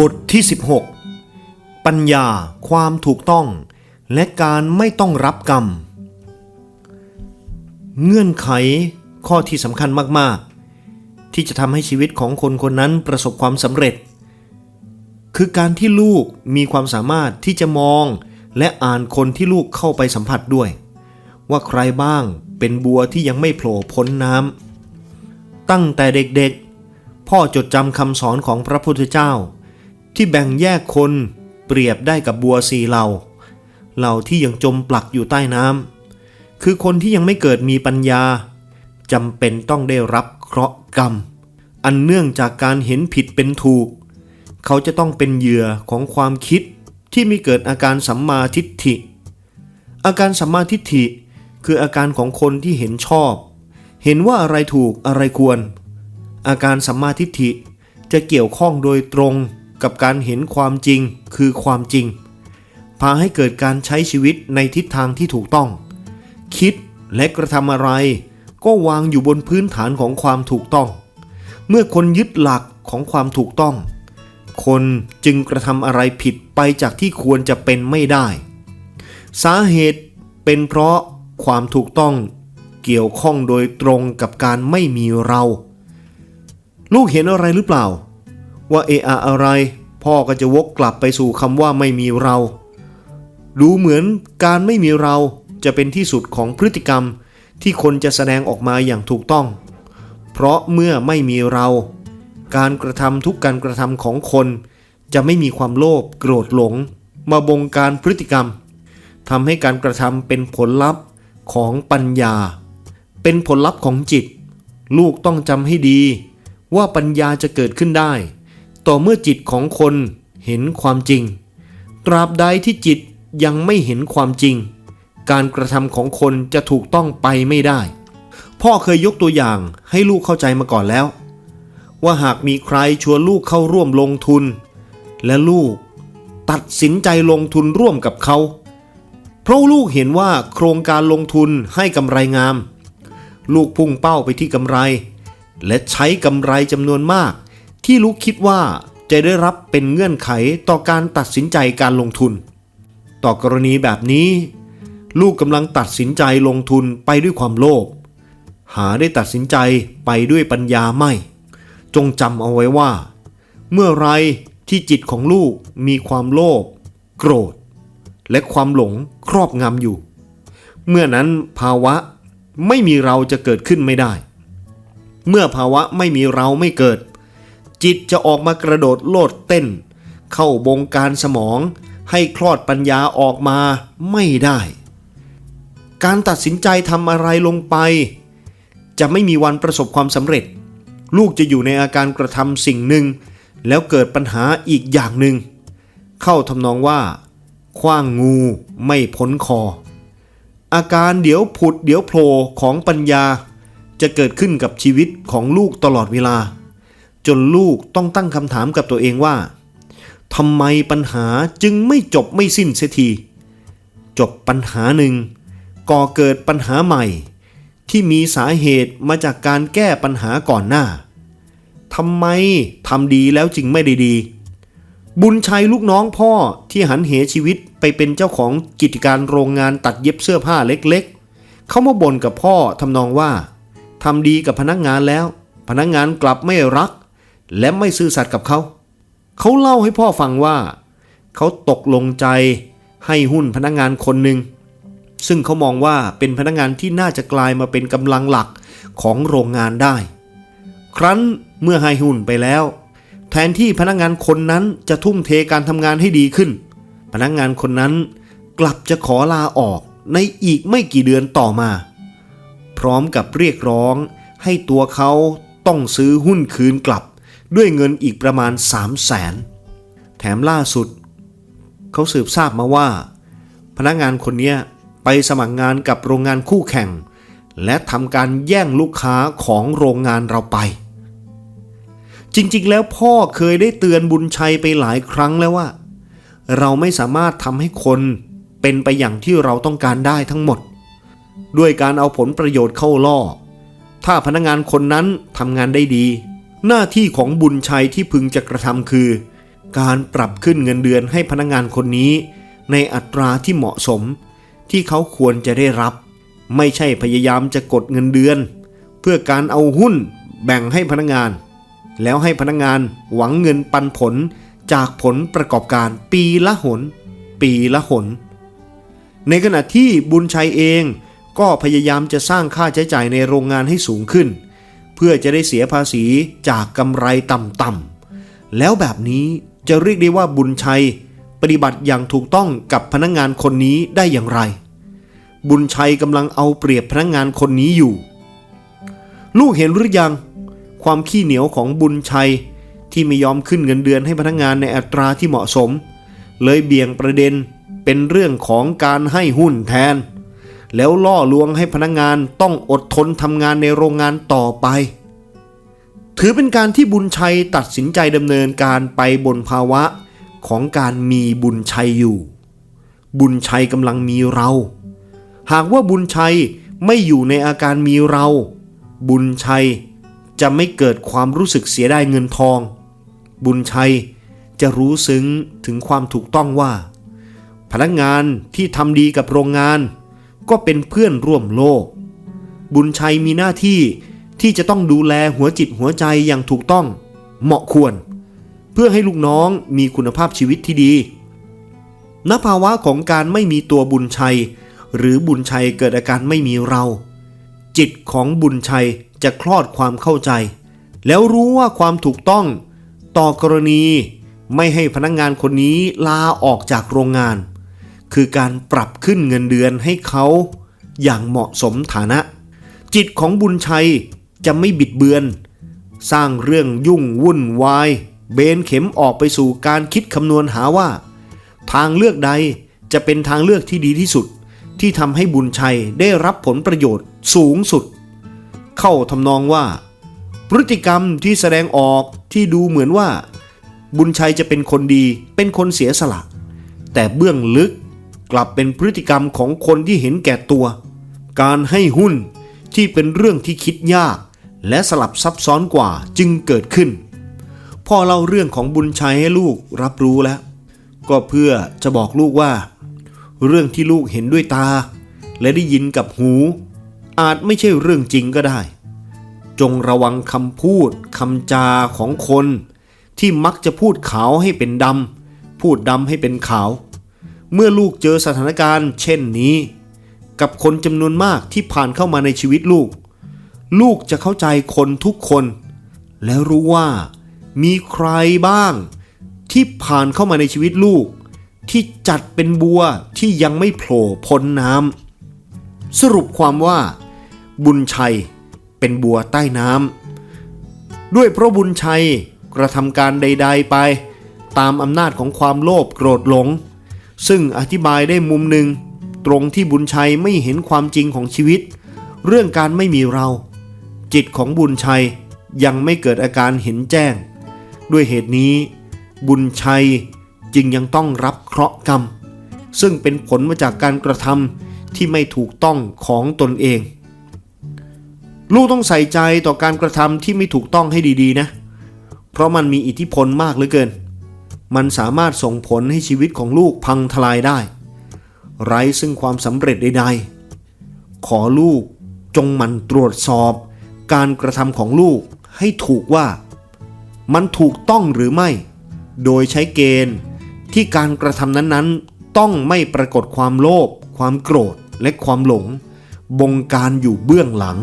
บทที่ 16 ปัญญาความถูกต้อง และการไม่ต้องรับกรรม เงื่อนไขข้อที่สำคัญมากๆ ที่จะทำให้ชีวิตของคนคนนั้นประสบความสำเร็จ คือการที่ลูกมีความสามารถที่จะมองและอ่านคนที่ลูกเข้าไปสัมผัสด้วย ว่าใครบ้างเป็นบัวที่ยังไม่โผล่พ้นน้ำตั้งแต่เด็กๆ พ่อจดจำคำสอนของพระพุทธเจ้า ที่แบ่งแยกคนเปรียบได้กับบัวสีเหล่าเหล่าที่ยังจมปลักอยู่ใต้น้ำคือคนที่ยังไม่เกิดมีปัญญาจำเป็นต้องได้รับเคราะห์กรรม อันเนื่องจากการเห็นผิดเป็นถูก เขาจะต้องเป็นเหยื่อของความคิดที่มีเกิดอาการสัมมาทิฏฐิ อาการสัมมาทิฏฐิ คืออาการของคนที่เห็นชอบ เห็นว่าอะไรถูกอะไรควร อาการสัมมาทิฏฐิจะเกี่ยวข้องโดยตรง กับการเห็นความจริงคือความจริง พาให้เกิดการใช้ชีวิตในทิศทางที่ถูกต้อง คิดและกระทำอะไร ก็วางอยู่บนพื้นฐานของความถูกต้อง เมื่อคนยึดหลักของความถูกต้อง คนจึงกระทำอะไรผิดไปจากที่ควรจะเป็นไม่ได้ สาเหตุเป็นเพราะความถูกต้องเกี่ยวข้องโดยตรงกับการไม่มีเรา ลูกเห็นอะไรหรือเปล่า ว่าเออะอะไร พ่อก็จะวกกลับไปสู่คำว่าไม่มีเรา ดูเหมือนการไม่มีเราจะเป็นที่สุดของพฤติกรรมที่คนจะแสดงออกมาอย่างถูกต้อง เพราะเมื่อไม่มีเรา การกระทำทุกการกระทำของคน จะไม่มีความโลภโกรธหลง มาบงการพฤติกรรมทำให้การกระทำเป็นผลลัพธ์ของปัญญา เป็นผลลัพธ์ของจิต ลูกต้องจำให้ดี ว่าปัญญาจะเกิดขึ้นได้ ต่อเมื่อจิตของคนเห็นความจริง ตราบใดที่จิตยังไม่เห็นความจริง การกระทำของคนจะถูกต้องไปไม่ได้ พ่อเคยยกตัวอย่างให้ลูกเข้าใจมาก่อนแล้ว ว่าหากมีใครชวนลูกเข้าร่วมลงทุน และลูกตัดสินใจลงทุนร่วมกับเขา เพราะลูกเห็นว่าโครงการลงทุนให้กำไรงาม ลูกพุ่งเป้าไปที่กำไร และใช้กำไรจำนวนมาก ที่ลูกคิดว่าจะได้รับเป็นเงื่อนไขต่อการตัดสินใจการลงทุน ต่อกรณีแบบนี้ ลูกกำลังตัดสินใจลงทุนไปด้วยความโลภหาได้ตัดสินใจไปด้วยปัญญาไม่ จงจำเอาไว้ว่า เมื่อไรที่จิตของลูกมีความโลภโกรธ และความหลงครอบงำอยู่ เมื่อนั้นภาวะไม่มีเราจะเกิดขึ้นไม่ได้ เมื่อภาวะไม่มีเราไม่เกิด จิตจะออกมากระโดดโลดเต้น เข้าบงการสมองให้คลอดปัญญาออกมาไม่ได้ การตัดสินใจทำอะไรลงไป จะไม่มีวันประสบความสำเร็จ ลูกจะอยู่ในอาการกระทำสิ่งหนึ่ง แล้วเกิดปัญหาอีกอย่างหนึ่ง เข้าทำนองว่าคว้างงูไม่พ้นคอ อาการเดี๋ยวผุดเดี๋ยวโผล่ของปัญญา จะเกิดขึ้นกับชีวิตของลูกตลอดเวลา จนลูกต้องตั้งคำถามกับตัวเองว่าทำไมปัญหาจึงไม่จบไม่สิ้นเสียที จบปัญหาหนึ่งก่อเกิดปัญหาใหม่ ที่มีสาเหตุมาจากการแก้ปัญหาก่อนหน้าทำไมทำดีแล้วจึงไม่ได้ดี บุญชัยลูกน้องพ่อที่หันเหชีวิตไปเป็นเจ้าของกิจการโรงงานตัดเย็บเสื้อผ้าเล็กๆ เขามาบ่นกับพ่อทำนองว่าทำดีกับพนักงานแล้ว พนักงานกลับไม่รัก และไม่ซื่อสัตย์กับเขา เขาเล่าให้พ่อฟังว่า เขาตกลงใจให้หุ้นพนักงานคนหนึ่ง ซึ่งเขามองว่าเป็นพนักงานที่น่าจะกลายมาเป็นกำลังหลักของโรงงานได้ ครั้นเมื่อให้หุ้นไปแล้ว แทนที่พนักงานคนนั้นจะทุ่มเทการทำงานให้ดีขึ้น พนักงานคนนั้นกลับจะขอลาออกในอีกไม่กี่เดือนต่อมา พร้อมกับเรียกร้องให้ตัวเขาต้องซื้อหุ้นคืนกลับ ด้วยเงินอีกประมาณ 3 0 0แสนแถมล่าสุด เขาสืบทราบมาว่า พนักงานคนนี้ไปสมัครงานกับโรงงานคู่แข่ง และทำการแย่งลูกค้าของโรงงานเราไป จริงๆ แล้วพ่อเคยได้เตือนบุญชัยไปหลายครั้งแล้วว่า เราไม่สามารถทำให้คนเป็นไปอย่างที่เราต้องการได้ทั้งหมด ด้วยการเอาผลประโยชน์เข้าล่อ ถ้าพนักงานคนนั้นทำงานได้ดี หน้าที่ของบุญชัยที่พึงจะกระทำคือ การปรับขึ้นเงินเดือนให้พนักงานคนนี้ ในอัตราที่เหมาะสม ที่เขาควรจะได้รับ ไม่ใช่พยายามจะกดเงินเดือน เพื่อการเอาหุ้นแบ่งให้พนักงาน แล้วให้พนักงานหวังเงินปันผลจากผลประกอบการปีละหน ปีละหน ในขณะที่บุญชัยเองก็พยายามจะสร้างค่าใช้จ่ายในโรงงานให้สูงขึ้นเพื่อจะได้เสียภาษีจากกำไรต่ำๆแล้วแบบนี้จะเรียกได้ว่าบุญชัย ปฏิบัติอย่างถูกต้องกับพนักงานคนนี้ได้อย่างไร บุญชัยกำลังเอาเปรียบพนักงานคนนี้อยู่ ลูกเห็นหรือยัง ความขี้เหนียวของบุญชัยที่ไม่ยอมขึ้นเงินเดือนให้พนักงานในอัตราที่เหมาะสม เลยเบี่ยงประเด็นเป็นเรื่องของการให้หุ้นแทน แล้วล่อลวงให้พนักงานต้องอดทนทำงานในโรงงานต่อไป ถือเป็นการที่บุญชัยตัดสินใจดำเนินการไปบนภาวะของการมีบุญชัยอยู่ บุญชัยกำลังมีเรา หากว่าบุญชัยไม่อยู่ในอาการมีเรา บุญชัยจะไม่เกิดความรู้สึกเสียดายเงินทอง บุญชัยจะรู้ซึ้งถึงความถูกต้องว่า พนักงานที่ทำดีกับโรงงาน ก็เป็นเพื่อนร่วมโลก บุญชัยมีหน้าที่ที่จะต้องดูแลหัวจิตหัวใจอย่างถูกต้องเหมาะควร เพื่อให้ลูกน้องมีคุณภาพชีวิตที่ดีณภาวะของการไม่มีตัวบุญชัย หรือบุญชัยเกิดอาการไม่มีเรา จิตของบุญชัยจะคลอดความเข้าใจ แล้วรู้ว่าความถูกต้องต่อกรณีไม่ให้พนักงงานคนนี้ลาออกจากโรงงาน คือการปรับขึ้นเงินเดือนให้เขาอย่างเหมาะสมฐานะ จิตของบุญชัยจะไม่บิดเบือน สร้างเรื่องยุ่งวุ่นวาย เบนเข็มออกไปสู่การคิดคำนวณหาว่า ทางเลือกใดจะเป็นทางเลือกที่ดีที่สุด ที่ทำให้บุญชัยได้รับผลประโยชน์สูงสุด เข้าทำนองว่า พฤติกรรมที่แสดงออกที่ดูเหมือนว่า บุญชัยจะเป็นคนดีเป็นคนเสียสละ แต่เบื้องลึก กลับเป็นพฤติกรรมของคนที่เห็นแก่ตัว การให้หุ้นที่เป็นเรื่องที่คิดยาก และสลับซับซ้อนกว่าจึงเกิดขึ้น พ่อเล่าเรื่องของบุญชัยให้ลูกรับรู้แล้ว ก็เพื่อจะบอกลูกว่า เรื่องที่ลูกเห็นด้วยตา และได้ยินกับหู อาจไม่ใช่เรื่องจริงก็ได้ จงระวังคำพูดคำจาของคน ที่มักจะพูดขาวให้เป็นดำพูดดำให้เป็นขาว เมื่อลูกเจอสถานการณ์ เช่นนี้ กับคนจำนวนมากที่ผ่านเข้ามาในชีวิตลูก ลูกจะเข้าใจคนทุกคน แล้วรู้ว่ามีใครบ้าง ที่ผ่านเข้ามาในชีวิตลูก ที่จัดเป็นบัวที่ยังไม่โผล่พ้นน้ำสรุปความว่า บุญชัยเป็นบัวใต้น้ำด้วยเพราะบุญชัยกระทำการใด ๆไป ตามอำนาจของความโลภโกรธหลง ซึ่งอธิบายได้มุมหนึ่ง ตรงที่บุญชัยไม่เห็นความจริงของชีวิต เรื่องการไม่มีเรา จิตของบุญชัยยังไม่เกิดอาการเห็นแจ้ง ด้วยเหตุนี้ บุญชัยจึงยังต้องรับเคราะห์กรรม ซึ่งเป็นผลมาจากการกระทำที่ไม่ถูกต้องของตนเอง ลูกต้องใส่ใจต่อการกระทำที่ไม่ถูกต้องให้ดีๆนะ เพราะมันมีอิทธิพลมากเหลือเกิน มันสามารถส่งผลให้ชีวิตของลูกพังทลายได้ ไร้ซึ่งความสำเร็จใดๆ ขอลูกจงมันตรวจสอบ การกระทำของลูกให้ถูกว่า มันถูกต้องหรือไม่ โดยใช้เกณฑ์ที่การกระทำนั้นๆ ต้องไม่ปรากฏความโลภความโกรธและความหลง บงการอยู่เบื้องหลัง